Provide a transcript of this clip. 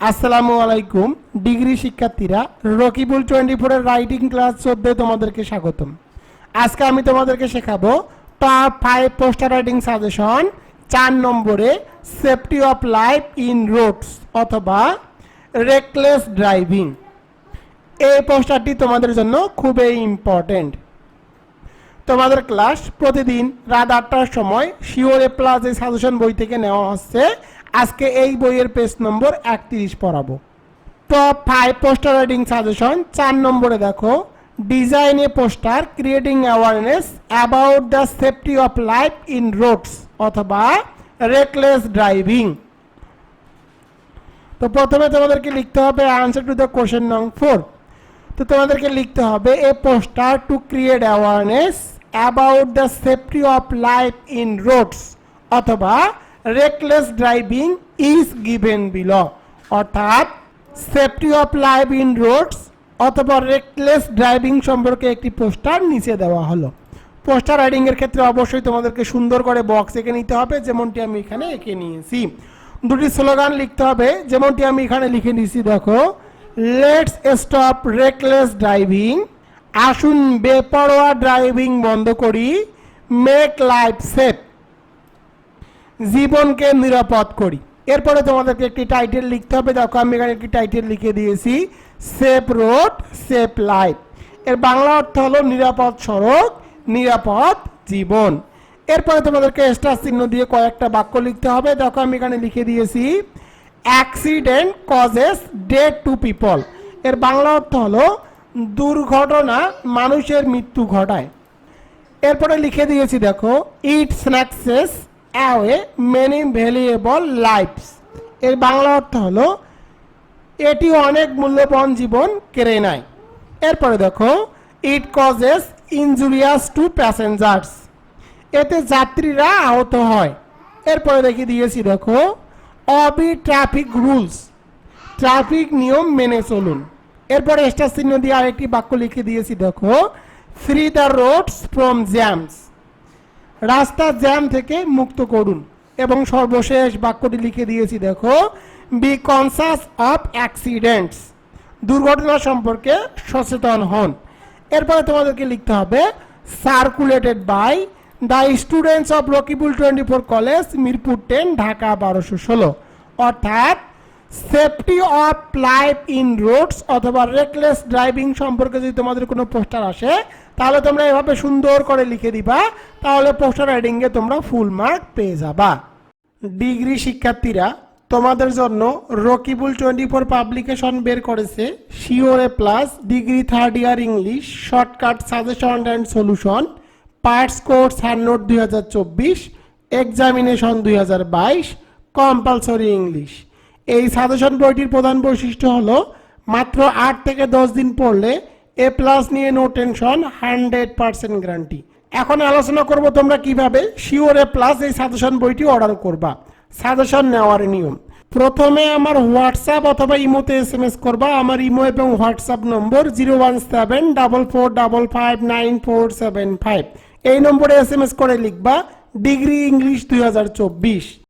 আসসালামু আলাইকুম, ডিগ্রি শিক্ষার্থীরা, রকিবুল টোয়েন্টি ফোরের রাইটিং ক্লাস চোদ্দে তোমাদেরকে স্বাগতম। আজকে আমি তোমাদেরকে শেখাবো top five poster writing suggestion চার নম্বরে safety of life in roads অথবা রেকলেস ড্রাইভিং এই পোস্টারটি তোমাদের জন্য খুবই ইম্পর্টেন্ট তোমাদের ক্লাস প্রতিদিন রাত আটটার সময় শিওরে প্লাস এই সাজেশন বই থেকে নেওয়া হচ্ছে। আজকে এই বইয়ের পেজ নম্বর একত্রিশ পড়াবো। Top five poster writing suggestion চার নম্বরে দেখো design a poster creating awareness about the safety of life in roads অথবা রেকলেস ড্রাইভিং তো প্রথমে তোমাদেরকে লিখতে হবে আনসার টু দ্য কোশ্চেন নং ফোর তো তোমাদেরকে লিখতে হবে, a poster to create awareness about the safety of life in roads অথবা reckless driving is given below অর্থাৎ safety of life in roads অথবা রেকলেস ড্রাইভিং সম্পর্কে একটি পোস্টার নিচে দেওয়া হলো। পোস্টার রাইডিং এর ক্ষেত্রে অবশ্যই তোমাদেরকে সুন্দর করে বক্স এঁকে নিতে হবে, যেমনটি আমি এখানে এঁকে নিয়েছি। দুটি স্লোগান লিখতে হবে, যেমনটি আমি এখানে লিখে নিয়েছি, দেখো লেটস স্টপ রেকলেস ড্রাইভিং আসুন বেপরোয়া ড্রাইভিং বন্ধ করি মেক লাইফ সেফ জীবনকে নিরাপদ করি। এরপরে তোমাদেরকে একটি টাইটেল লিখতে হবে। দেখো, আমি এখানে একটি টাইটেল লিখে দিয়েছি সেফ রোড সেফ লাইফ এর বাংলা অর্থ হলো নিরাপদ সড়ক, নিরাপদ জীবন। এরপরে তোমাদেরকে স্টার চিহ্ন দিয়ে কয়েকটা বাক্য লিখতে হবে। দেখো, আমি এখানে লিখে দিয়েছি accident causes dead to people এর বাংলা অর্থ হলো দুর্ঘটনা মানুষের মৃত্যু ঘটায়। এরপরে লিখে দিয়েছি, দেখো it snatches away many valuable lifes এর বাংলা অর্থ হলো, এটি অনেক মূল্যবান জীবন কেড়ে নেয়। এরপরে দেখো it causes injurious to passengers এতে যাত্রীরা আহত হয়। এরপরে দেখে দিয়েছি, দেখো অবি ট্রাফিক রুলস ট্রাফিক নিয়ম মেনে চলুন। এরপরে স্টার চিহ্ন দিয়ে আরেকটি বাক্য লিখে দিয়েছি, দেখো। Free the roads from jams রাস্তা জ্যাম থেকে মুক্ত করুন। এবং সর্বশেষ বাক্যটি লিখে দিয়েছি, দেখো। বি কনসাস অফ অ্যাক্সিডেন্টস দুর্ঘটনা সম্পর্কে সচেতন হন। এরপরে তোমাদেরকে লিখতে হবে circulated by the students of Rakibul twenty four college Mirpur ten Dhaka বারোশো ষোলো। অর্থাৎ safety of life in roads অথবা রেকলেস ড্রাইভিং সম্পর্কে যদি তোমাদের কোনো পোস্টার আসে, তাহলে তোমরা এভাবে সুন্দর করে লিখে দিবা, তাহলে পোস্টার রাইডিংয়ে তোমরা ফুল মার্ক পেয়ে যাবা। ডিগ্রি শিক্ষার্থীরা, তোমাদের জন্য রকিবুল টোয়েন্টি ফোর পাবলিকেশন বের করেছে sure a plus degree third year English shortcut suggestion and solution parts course hand note দুই হাজার চব্বিশ এক্সামিনেশন দুই হাজার বাইশ কম্পালসরি ইংলিশ এই সাজেশন বইটির প্রধান বৈশিষ্ট্য হলো, মাত্র আট থেকে দশ দিন পড়লে এ প্লাস নিয়ে no tension, hundred percent guarantee. এখন আলোচনা করব তোমরা কীভাবে শিওর এ প্লাস এই সাজেশন বইটি অর্ডার করবা। সাজেশন নেওয়ার নিয়ম। প্রথমে আমার হোয়াটসঅ্যাপ অথবা ইমোতে এস এম এস করবা। আমার ইমো এবং হোয়াটসঅ্যাপ নম্বর zero one seven, double four, double five, nine four seven five. এই নম্বরে এস এম এস করে লিখবা ডিগ্রি ইংলিশ দুই হাজার চব্বিশ।